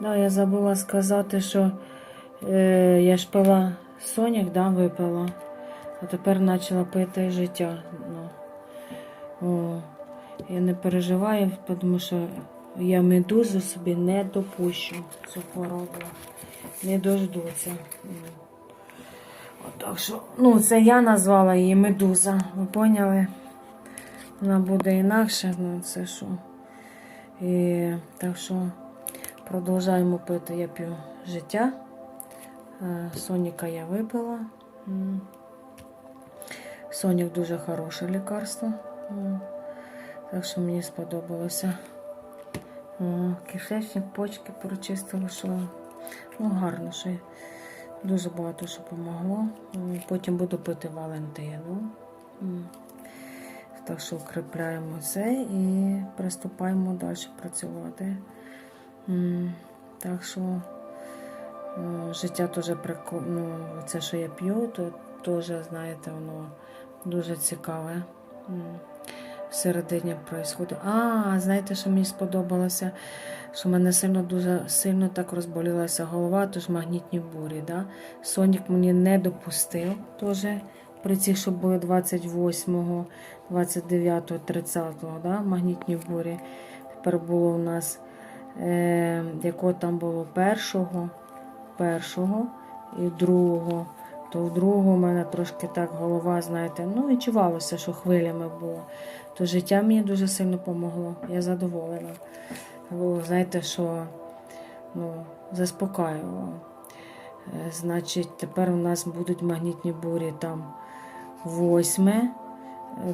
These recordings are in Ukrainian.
Да, я забула сказати, що е, я ж пила соняк, да, випила, а тепер почала пити життя. Ну, о, я не переживаю, тому що я медузу собі не допущу цю хворобу. Не дождуться. От Так що, ну, це я назвала її медуза. Ви поняли? Вона буде інакше, ну це що. І так що продовжуємо пити. Я п'ю життя. Соніка я випила. Сонік дуже хороше лікарство. Так що мені сподобалося. Кишечник, почки прочистили, що ну, гарно, що дуже багато що допомогло. Потім буду пити Валентину. Так що укріпляємо це і приступаємо далі працювати. Так що е, життя прикольне. Ну, це, що я п'ю, то теж, знаєте, воно дуже цікаве. Всередині происходить. А, знаєте, що мені сподобалося? Що мене сильно дуже сильно так розболілася голова, тож магнітні бурі. Да? Сонік мені не допустив теж при цих, що були 28, 29, 30, да? магнітні бурі. Тепер було у нас, е, якого там було першого, першого і другого. То в другого у мене трошки так голова, знаєте, ну відчувалося, що хвилями було. То життя мені дуже сильно допомогло. Я задоволена. Бо, знаєте, що ну, заспокаювало. Е, Значить, тепер у нас будуть магнітні бурі там 8,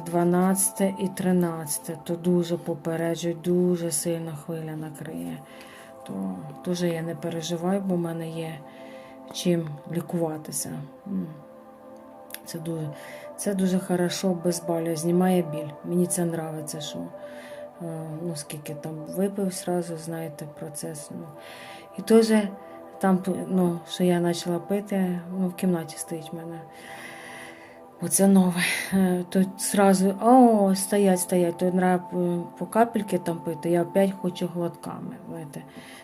12 і 13. То дуже попереджують, дуже сильно хвиля накриє. То дуже я не переживаю, бо в мене є чим лікуватися. Це дуже, це дуже хорошо без знімає біль. Мені це подобається, що е, ну, скільки там випив сразу, знаєте, процес. Ну. І теж там, ну, що я почала пити, ну, в кімнаті стоїть в мене. Оце нове. Е, То сразу, о, стоять, стоять, то треба по капельки там пити, я опять хочу глотками. Знаєте.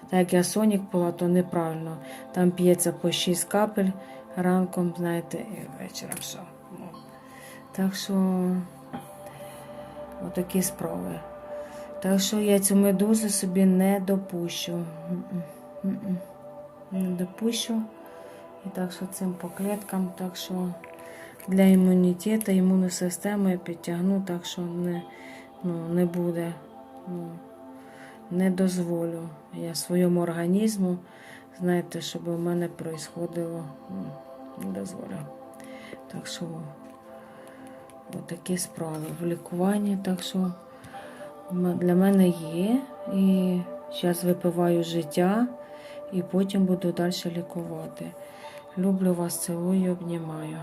Так як я сонік пила, то неправильно. Там п'ється по 6 капель ранком, знаєте, і вечором все. Ну. Так що отакі справи. Так що я цю медузу собі не допущу. Не допущу. І так що цим по кліткам, так що для імунітету, імунну систему я підтягну, так що не, ну, не буде. Ну, не дозволю я своєму організму, знаєте, щоб у мене происходило, ну, не дозволю. Так що отакі справи в лікуванні, так що для мене є. І зараз випиваю життя і потім буду далі лікувати. Люблю вас, цілую, обнімаю.